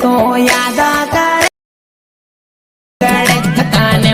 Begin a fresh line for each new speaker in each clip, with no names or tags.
તો યાદ કરે. તને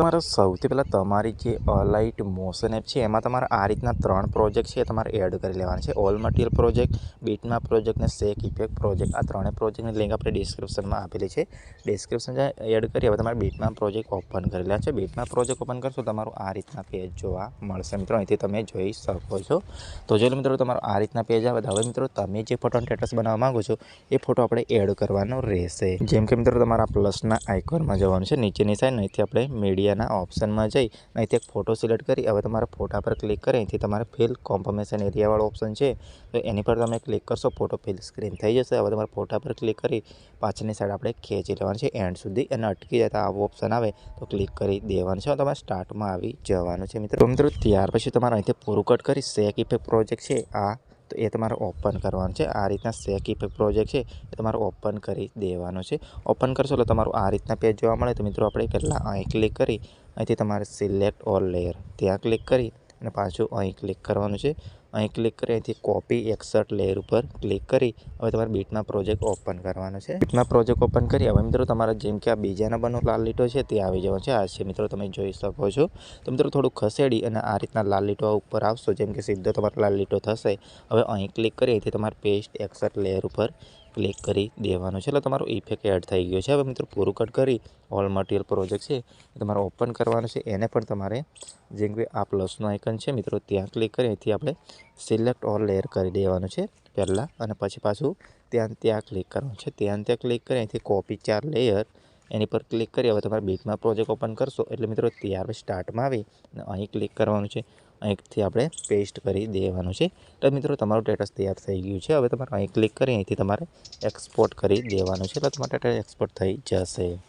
તમારે સૌથી પહેલાં તમારી જે અલાઇટ મોશન એપ છે, એમાં તમારે આ રીતના ત્રણ પ્રોજેક્ટ છે તમારે એડ કરી લેવાના છે. ઓલ મટીરિયલ પ્રોજેક્ટ બીટના પ્રોજેક્ટ ને સેક ઇફેક્ટ પ્રોજેક્ટ, આ ત્રણેય પ્રોજેક્ટની લિંક આપણે ડિસ્ક્રિપ્શનમાં આપેલી છે. ડિસ્ક્રિપ્શન એડ કરી, હવે તમારે બીટમાં પ્રોજેક્ટ ઓપન કરી લેવા છે. બીટમાં પ્રોજેક્ટ ઓપન કરશો, તમારું આ રીતના પેજ જોવા મળશે. મિત્રો, અહીંથી તમે જોઈ શકો છો. તો જો મિત્રો, તમારું આ રીતના પેજ આવે હવે મિત્રો, તમે જે ફોટો સ્ટેટસ બનાવવા માંગો છો, એ ફોટો આપણે એડ કરવાનો રહેશે. જેમ કે મિત્રો, તમારા પ્લસના આઇકોનમાં જવાનું છે. નીચેની સાઈડ અહીંથી આપણે મીડિયાના ઓપ્શનમાં જઈ અહીંથી એક ફોટો સિલેક્ટ કરી. હવે તમારા ફોટા પર ક્લિક કરી અહીંથી તમારે ફિલ કોમ્પોમેશન એરિયાવાળો ઓપ્શન છે. તો એની પર તમે ક્લિક કરશો ફોટો ફિલ સ્ક્રીન થઈ જશે. હવે તમારા ફોટા પર ક્લિક કરી પાછળની સાઈડ આપણે ખેંચી લેવાનું છે. એન્ડ સુધી અને અટકી જતા આવો ઓપ્શન આવે તો ક્લિક કરી દેવાનું છે. તમારે સ્ટાર્ટમાં આવી જવાનું છે મિત્રો. મિત્રો ત્યાર પછી તમારે અહીંથી પૂરું કટ કરી. સેક ઇફેક્ટ પ્રોજેક્ટ છે. આ તો એ તમારે ઓપન કરવાનું છે. આ રીતના સેક ઇફેક્ટ પ્રોજેક્ટ છે એ તમારે ઓપન કરી દેવાનો છે. ઓપન કરશો એટલે તમારું આ રીતના પેજ જોવા મળે. તો મિત્રો આપણે પહેલાં અહીં ક્લિક કરી અહીંથી તમારે સિલેક્ટ ઓલ લેયર ત્યાં ક્લિક કરી અને પાછું અહીં ક્લિક કરવાનું છે. અહીં ક્લિક કરી, અહીંથી કોપી એક્સર્ટ લેયર ઉપર ક્લિક કરી, હવે તમારે બીટમાં પ્રોજેક્ટ ઓપન કરવાનો છે. બીટમાં પ્રોજેક્ટ ઓપન કરી, હવે મિત્રો તમારે જેમ કે આ બીજા નંબરનો લાલ લીટો છે, તે આવી જવાનો છે. આ છે મિત્રો તમે જોઈ શકો છો. તો મિત્રો થોડું ખસેડી અને આ રીતના લાલ લીટો ઉપર આવશો, જેમ કે સીધો તમારો લાલ લીટો થશે. હવે અહીં ક્લિક કરી, અહીંથી તમારે પેસ્ટ એક્સર્ટ લેયર ઉપર ક્લિક કરી દેવાનું છે. એટલે તમારો ઇફેક્ટ એડ થઈ ગયો છે. હવે મિત્રો પૂરું કટ કરી ઓલ મટીરિયલ પ્રોજેક્ટ છે તમારે ઓપન કરવાનું છે. એને પણ તમારે જેમ કે આ પ્લસનું આઇકન છે મિત્રો ત્યાં ક્લિક કરી અહીંથી આપણે સિલેક્ટ ઓલ લેયર કરી દેવાનું છે પહેલાં અને પછી પાછું ત્યાં ત્યાં ક્લિક કરવાનું છે. ત્યાં ત્યાં ક્લિક કરી અહીંથી કોપી ચાર લેયર એની પર ક્લિક કરી હવે તમારે બીટમાં પ્રોજેક્ટ ઓપન કરશો. એટલે મિત્રો ત્યાર સ્ટાર્ટમાં આવી અને અહીં ક્લિક કરવાનું છે. અહીંથી આપણે પેસ્ટ કરી દેવાનું છે. તો મિત્રો, તમારું ટેટસ તૈયાર થઈ ગયું છે. હવે તમારે અહીં ક્લિક કરી અહીંથી તમારે એક્સપોર્ટ કરી દેવાનું છે. એટલે તમારે ટેટસ એક્સપોર્ટ થઈ જશે.